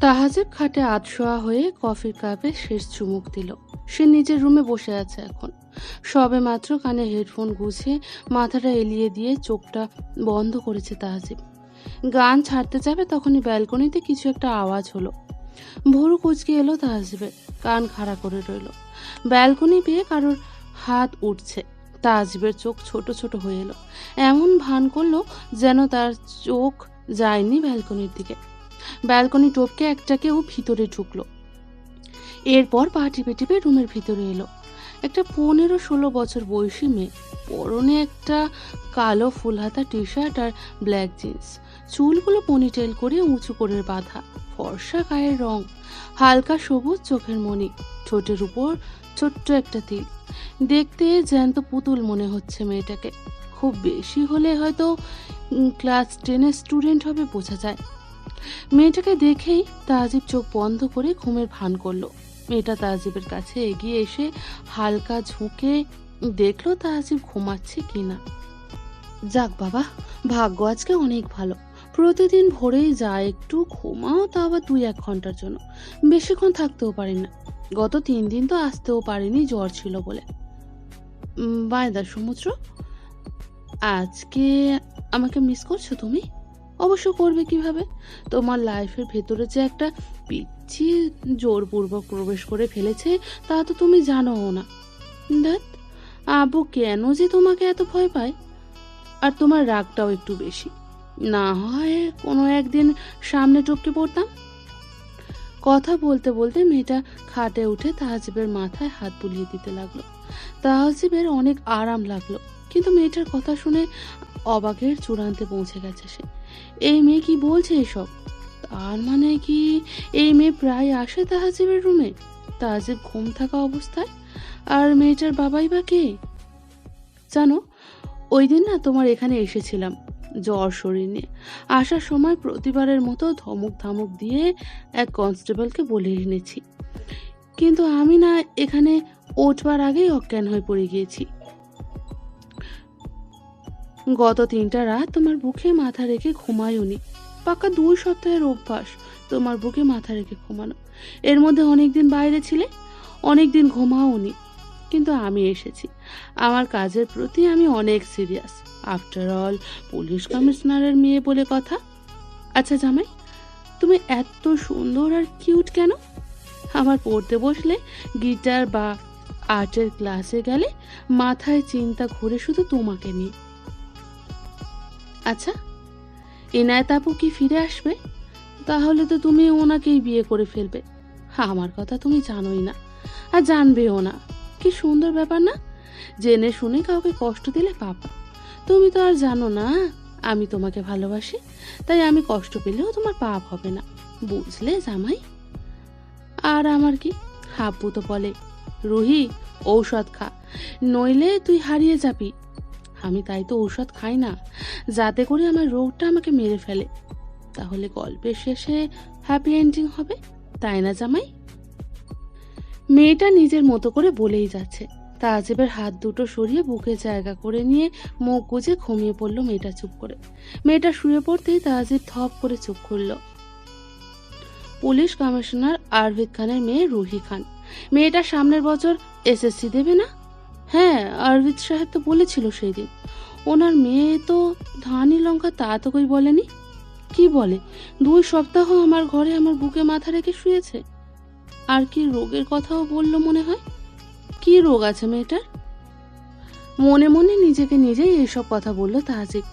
তাহাজিব খাটে আতশোয়া হয়ে কফির কাপে শেষ চুমুক দিল। সে নিজের রুমে বসে আছে এখন। সবে মাত্র কানে হেডফোন গুছিয়ে মাথাটা এলিয়ে দিয়ে চোখটা বন্ধ করেছে তাহাজিব। গান ছাড়তে যাবে তখনই ব্যালকনিতে কিছু একটা আওয়াজ হলো। ভোরু কুচকে এলো তাহাজিবের। কান খাড়া করে রইল। ব্যালকনি পেয়ে কারোর হাত উঠছে। তাহাজিবের চোখ ছোট ছোট হয়ে এলো। এমন ভান করল যেন তার চোখ যায়নি ব্যালকনির দিকে। ব্যালকনি টপকে একটা কেউ ভিতরে ঢুকলো। এরপর পা টিপে টিপে রুমের ভিতরে এলো। একটা পনেরো ষোলো বছর বয়সী মেয়ে, পরনে একটা কালো ফুলহাতা টি শার্ট আর ব্ল্যাক জিন্স। চুলগুলো পনিটেল করে উঁচু করে বাঁধা, ফর্সা গায়ের রং, হালকা সবুজ চোখের মণি, ঠোঁটের উপর ছোট্ট একটা তিল দেখতে জ্যান্ত পুতুল মনে হচ্ছে মেয়েটাকে। খুব বেশি হলে হয়তো ক্লাস টেনের স্টুডেন্ট হবে, বোঝা যায়। মেয়েটাকে দেখেই তাজিব চোখ বন্ধ করে ঘুমের ভান করল। মেয়েটা তাজিবের কাছে এগিয়ে এসে হালকা ঝুঁকে দেখল তাজিব ঘুমাচ্ছে কিনা। যাক বাবা, ভাগ্য আজকে অনেক ভালো। প্রতিদিন ভোরেই যায় একটু ঘুমাও তা আবার দুই এক ঘণ্টার জন্য। বেশিক্ষণ থাকতেও পারি না। গত তিন দিন তো আসতেও পারিনি, জ্বর ছিল বলে। বায়দা সমুদ্র আজকে আমাকে মিস করছ তুমি? অবশ্য করবে কীভাবে? তোমার লাইফের ভেতরে যে একটা পিচ্ছি জোরপূর্বক প্রবেশ করে ফেলেছে, তা তো তুমি জানো না। দেখ আবু কেন যে তোমাকে এত ভয় পায়? আর তোমার রাগটাও একটু বেশি। না হয় কোনো একদিন সামনে টপকে পড়তাম। কথা বলতে বলতে মেয়েটা খাটে উঠে তাহাজিবের মাথায় হাত বুলিয়ে দিতে লাগল। তাহাজিবের অনেক আরাম লাগল, কিন্তু মেয়েটার কথা শুনে অবাকের চূড়ান্তে পৌঁছে গেছে সে। এই মেয়ে কি বলছে এসব? তার মানে কি এই মেয়ে প্রায় আসে তাহাজিবের রুমে? তাহাজিব ঘুম থাকা অবস্থায়? আর মেয়েটার বাবাই বা কে? জানো ওই দিন না তোমার এখানে এসেছিলাম, জ্বর শরীর নিয়ে। আসার সময় প্রতিবারের মতো ধমক ধামক দিয়ে এক কনস্টেবলকে বলে এনেছি। কিন্তু আমি না এখানে ওঠবার আগেই অজ্ঞান হয়ে পড়ে গিয়েছি। গত তিনটা রাত তোমার বুকে মাথা রেখে ঘুমায়ওনি পাকা দুই সপ্তাহের অভ্যাস, তোমার বুকে মাথা রেখে ঘুমানো। এর মধ্যে অনেকদিন বাইরে ছিলে, অনেকদিন ঘুমাওনি। কিন্তু আমি এসেছি। আমার কাজের প্রতি আমি অনেক সিরিয়াস আফটার অল পুলিশ কমিশনারের মেয়ে বলে কথা। আচ্ছা জামাই, তুমি এত সুন্দর আর কিউট কেন? আমার পড়তে বসলে গিটার বা আর্টের ক্লাসে গেলে মাথায় চিন্তা ঘুরে শুধু তোমাকে নিয়ে। আচ্ছা এনায়েত আপু কি ফিরে আসবে? তাহলে তো তুমি ওনাকেই বিয়ে করে ফেলবে। আমার কথা তুমি জানোই না, আর জানবেও না। কি সুন্দর ব্যাপার না? জেনে শুনে কাউকে কষ্ট দিলে পাপা। তুমি তো আর জানো না, আমি তোমাকে ভালোবাসি, তাই আমি কষ্ট পেলেও তোমার পাপ হবে না। বুঝলে জামাই? আর আমার কি? হাব্বু তো বলে, রুহি, ঔষধ খা, নইলে তুই হারিয়ে যাবি। আমি তাই তো ঔষধ খাই না। যাতে করে আমার রোগটা আমাকে মেরে ফেলে। তাহলে গল্পের শেষে হ্যাপি এন্ডিং হবে, তাই না জামাই? মেয়েটা নিজের মতো করে বলেই যাচ্ছে। তাজেবের হাত দুটো সরিয়ে বুকে জায়গা করে নিয়ে মুখ গুজে ঘুমিয়ে পড়ল মেয়েটা চুপ করে। মেয়েটা শুয়ে পড়তেই তাজিব থপ করে চুপ করল। পুলিশ কমিশনার আরভিদ খানের মেয়ে রুহি খান। মেয়েটা সামনের বছর এসএসসি দেবে না? হ্যাঁ আরভিদ সাহেব তো বলেছিল সেই দিন ওনার মেয়ে তো ধানি লঙ্কা তা তো কই বলেনি? কি বলে? দুই সপ্তাহ আমার ঘরে আমার বুকে মাথা রেখে শুয়েছে। আর কি রোগের কথাও বলল মনে হয়? কি রোগ আছে মেয়েটার? মনে মনে নিজেকে নিজেই এইসব কথা বলল তাহাজিব।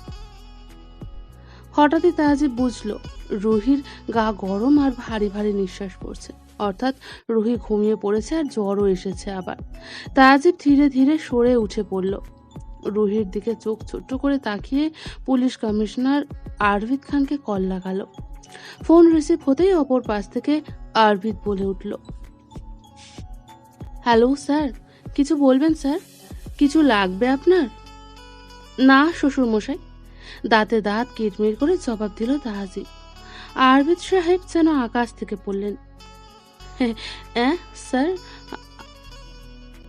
হঠাৎই তাহাজিব বুঝলো, রুহির গা গরম আর ভারী ভারী নিঃশ্বাস পড়ছে। অর্থাৎ রুহি ঘুমিয়ে পড়েছে আর জ্বরও এসেছে আবার। তাহাজিব ধীরে ধীরে সরে উঠে পড়ল। রুহির দিকে চোখ ছোট্ট করে তাকিয়ে পুলিশ কমিশনার আরভিদ খানকে কল লাগালো। ফোন রিসিভ হতেই অপর পাশ থেকে আরভিদ বলে উঠল, হ্যালো স্যার, কিছু বলবেন স্যার? কিছু লাগবে আপনার? না শ্বশুর মশাই দাঁতে দাঁত কিটমির করে জবাব দিল তাহাজি আরবিদ সাহেব যেন আকাশ থেকে পড়লেন। হ্যাঁ স্যার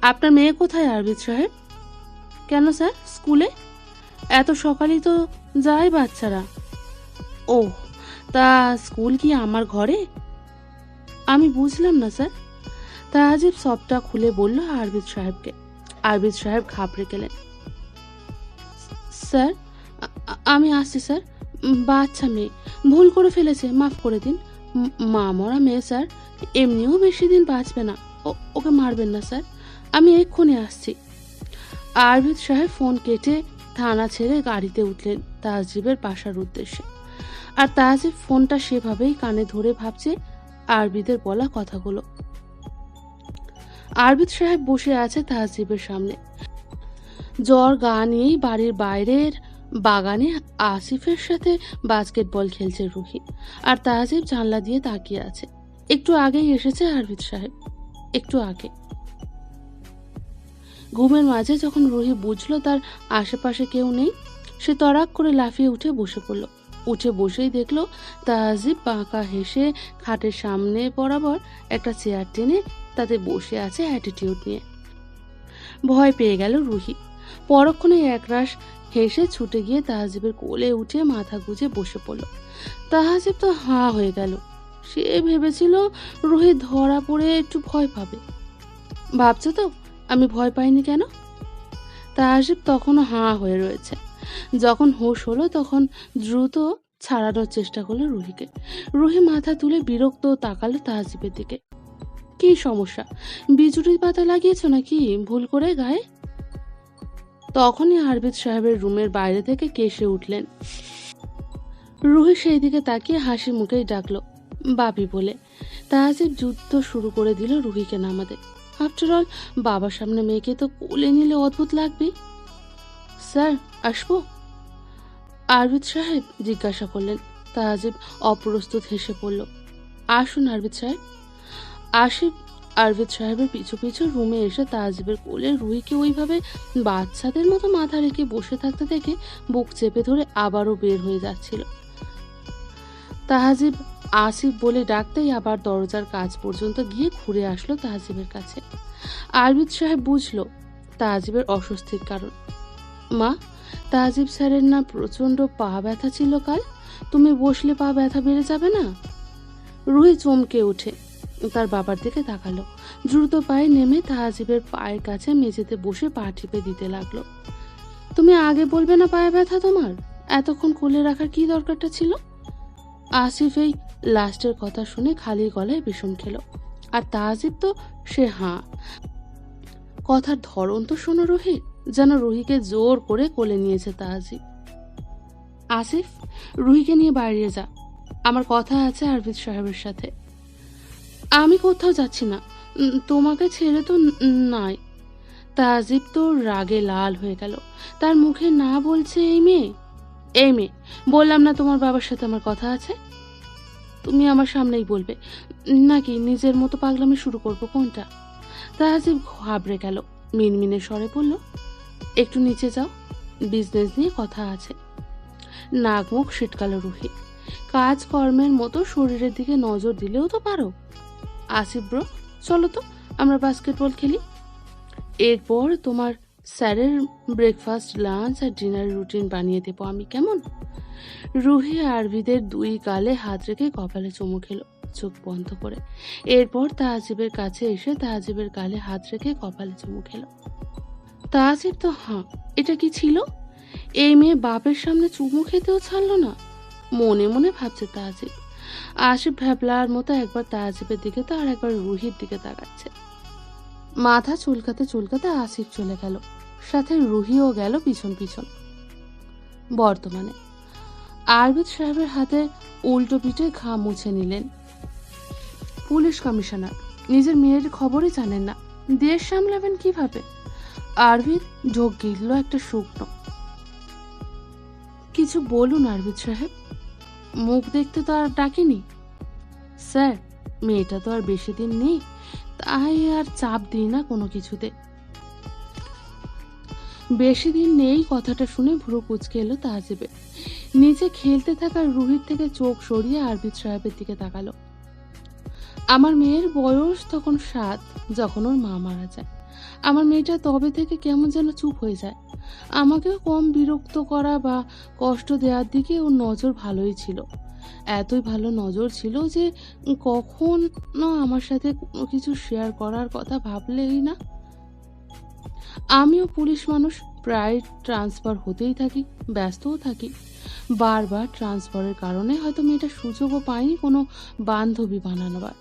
আপনার মেয়ে কোথায়, আরবিদ সাহেব? কেন স্যার, স্কুলে? এত সকালেই তো যায় বাচ্চারা। ও তা স্কুল কি আমার ঘরে? আমি বুঝলাম না, স্যার। তা তাহাজিব সবটা খুলে বলল আরবিদ সাহেবকে। আরবিদ সাহেব ঘাবড়ে গেলেন। স্যার, আমি আসছি, স্যার। বাচ্চা মেয়ে। ভুল করে ফেলেছে, মাফ করে দিন। মা মরা মেয়ে, স্যার। এমনিও বেশি দিন বাঁচবে না। ওকে মারবেন না, স্যার। আমি এক্ষুনি আসছি। আরবিদ সাহেব ফোন কেটে থানা ছেড়ে গাড়িতে উঠলেন তাহজিবের বাসার উদ্দেশ্যে। আর তাহজিব ফোনটা সেভাবেই কানে ধরে ভাবছে আরবিদের বলা কথাগুলো। আরবিদ সাহেব বসে আছে তাহজিবের সামনে। জ্বর গা নিয়েই বাড়ির বাইরের বাগানে আসিফের সাথে বাস্কেটবল খেলছে রুহি। আর তাহজিব জানলা দিয়ে তাকিয়ে আছে। একটু আগেই এসেছে আরবিদ সাহেব, একটু আগে। ঘুমের মাঝে যখন রুহি বুঝলো তার আশেপাশে কেউ নেই, সে তড়াক করে লাফিয়ে উঠে বসে পড়ল। উঠে বসেই দেখল তাহাজিব বাঁকা হেসে খাটের সামনে বরাবর একটা চেয়ার টেনে তাতে বসে আছে অ্যাটিটিউড নিয়ে। ভয় পেয়ে গেল রুহি। পরক্ষণে একরাশ হেসে ছুটে গিয়ে তাহাজিবের কোলে উঠে মাথা গুজে বসে পড়ল। তাহাজিব তো হাঁ হয়ে গেল। সে ভেবেছিল রুহি ধরা পড়ে একটু ভয় পাবে। ভাবছ তো, আমি ভয় পাইনি কেন? তাহাজিব তখনও হাঁ হয়ে রয়েছে। যখন হোশ হলো তখন দ্রুত ছাড়ানোর চেষ্টা করল রুহিকে। রুহি মাথা তুলে বিরক্ত তাকালো তাহাজিবের দিকে। কি সমস্যা? বিজুরির পাতা লাগিয়েছো নাকি? ভুল করে গায়ে? তখনই আরবিদ সাহেবের রুমের বাইরে থেকে কেসে উঠলেন। রুহি সেই দিকে তাকিয়ে হাসি মুখেই ডাকলো। বাবি বলে। তাহাজিব যুদ্ধ শুরু করে দিল রুহিকে নামাতে। আফটার অল বাবার সামনে মেয়েকে তো কোলে নিলে অদ্ভুত লাগবে। স্যার, আসব? আরবিদ সাহেব জিজ্ঞাসা করলেন। তাহাজিব অপ্রস্তুত হেসে পড়ল। আসুন আরবিদ সাহেব। আসিফ আরবিদ সাহেবের পিছু পিছু রুমে এসে তাহাজিবের কোলে রুহিকে ওইভাবে বাচ্চাদের মতো মাথা রেখে বসে থাকতে দেখে বুক চেপে ধরে আবারও বের হয়ে যাচ্ছিল। তাহাজিব আসিফ বলে ডাকতেই আবার দরজার কাজ পর্যন্ত গিয়ে ঘুরে আসলো তাহাজিবের কাছে। আরবিদ সাহেব বুঝলো তাহাজিবের অস্বস্তির কারণ। মা, তাজিব স্যারের না প্রচণ্ড পা ব্যথা ছিল কাল? তুমি বসলে পা ব্যথা বেড়ে যাবে না? রুহি চমকে উঠে তার বাবার দিকে তাকালো। দ্রুত পায়ে নেমে তাহাজিবের পায়ের কাছে মেঝেতে বসে পা টিপে দিতে লাগল। তুমি আগে বলবে না পায়ে ব্যথা তোমার? এতক্ষণ কোলে রাখার কি দরকারটা ছিল? আসিফ এই লাস্টের কথা শুনে খালি গলায় বিষম খেলো। আর তাহাজিব তো, সে হাঁ। কথার ধরন তো শোনো রোহি যেন রুহিকে জোর করে কোলে নিয়েছে তাহাজিব আসিফ রুহিকে নিয়ে বাইরে যা। আমার কথা আছে আরবিদ সাহেবের সাথে। আমি কোথাও যাচ্ছি না। তোমাকে ছেড়ে তো নাই। তাজিব তো রাগে লাল হয়ে গেল। তার মুখে না বলছে এই মেয়ে? এই মেয়ে, বললাম না তোমার বাবার সাথে আমার কথা আছে? তুমি আমার সামনেই বলবে, নাকি নিজের মতো পাগলামি শুরু করব কোনটা? তাহাজিব ঘাবড়ে গেল। মিনমিনে স্বরে বলল, একটু নিচে যাও বিজনেস নিয়ে কথা আছে। নাক মুখ ছিটকালো রুহি। কাজকর্মের মতো শরীরের দিকে নজর দিলেও তো পারো। আসিফ ব্রো, চলো তো, আমরা বাস্কেটবল খেলি। এরপর তোমার স্যারের ব্রেকফাস্ট লাঞ্চ আর ডিনার রুটিন বানিয়ে দেবো আমি, কেমন? রুহি আরবিদের দুই গালে হাত রেখে কপালে চুমু খেলো, চোখ বন্ধ করে। এরপর তাহাজিবের কাছে এসে তাহাজিবের গালে হাত রেখে কপালে চুমু খেলো। তাহাজিব তো হাঁ, এটা কি ছিল? এই মেয়ে বাপের সামনে চুমু খেতেও ছাড়লো না? মনে মনে ভাবছে তাহাজিব। আশিফ ভ্যাবলার মতো একবার তাহাজিবের দিকে তো আর একবার রুহির দিকে তাকাচ্ছে। মাথা চুলকাতে চুলকাতে আসিফ চলে গেল। সাথে রুহিও গেল পিছন পিছন। বর্তমানে আরবিদ সাহেবের হাতে উল্টো পিঠে ঘা মুছে নিলেন। পুলিশ কমিশনার, নিজের মেয়ের খবরই জানেন না। দেশ সামলাবেন কীভাবে? আরবিদ ঢোক গিলল একটা শুকনো। কিছু বলুন আরবিদ সাহেব, মুখ দেখতে তো আর ডাকিনি। স্যার, মেয়েটা তো আর বেশি দিন নেই, তাই আর চাপ দিই না কোনো কিছুতে। বেশি দিন নেই কথাটা শুনে ভুরু কুচকে এলো তাজিবে নিচে খেলতে থাকা রুহির থেকে চোখ সরিয়ে আরবিদ সাহেবের দিকে তাকালো। আমার মেয়ের বয়স তখন সাত, যখন ওর মা মারা যায়। আমার মেয়েটা তবে থেকে কেমন যেন চুপ হয়ে যায়। আমাকেও কম বিরক্ত করা বা কষ্ট দেওয়ার দিকে ওর নজর ভালোই ছিল। এতই ভালো নজর ছিল যে কখন আমার সাথে কোনো কিছু শেয়ার করার কথা ভাবলেই না আমিও পুলিশ মানুষ, প্রায় ট্রান্সফার হতেই থাকি, ব্যস্তও থাকি। বারবার ট্রান্সফারের কারণে হয়তো মেয়েটা সুযোগও পায়নি কোনো বান্ধবী বানানোবার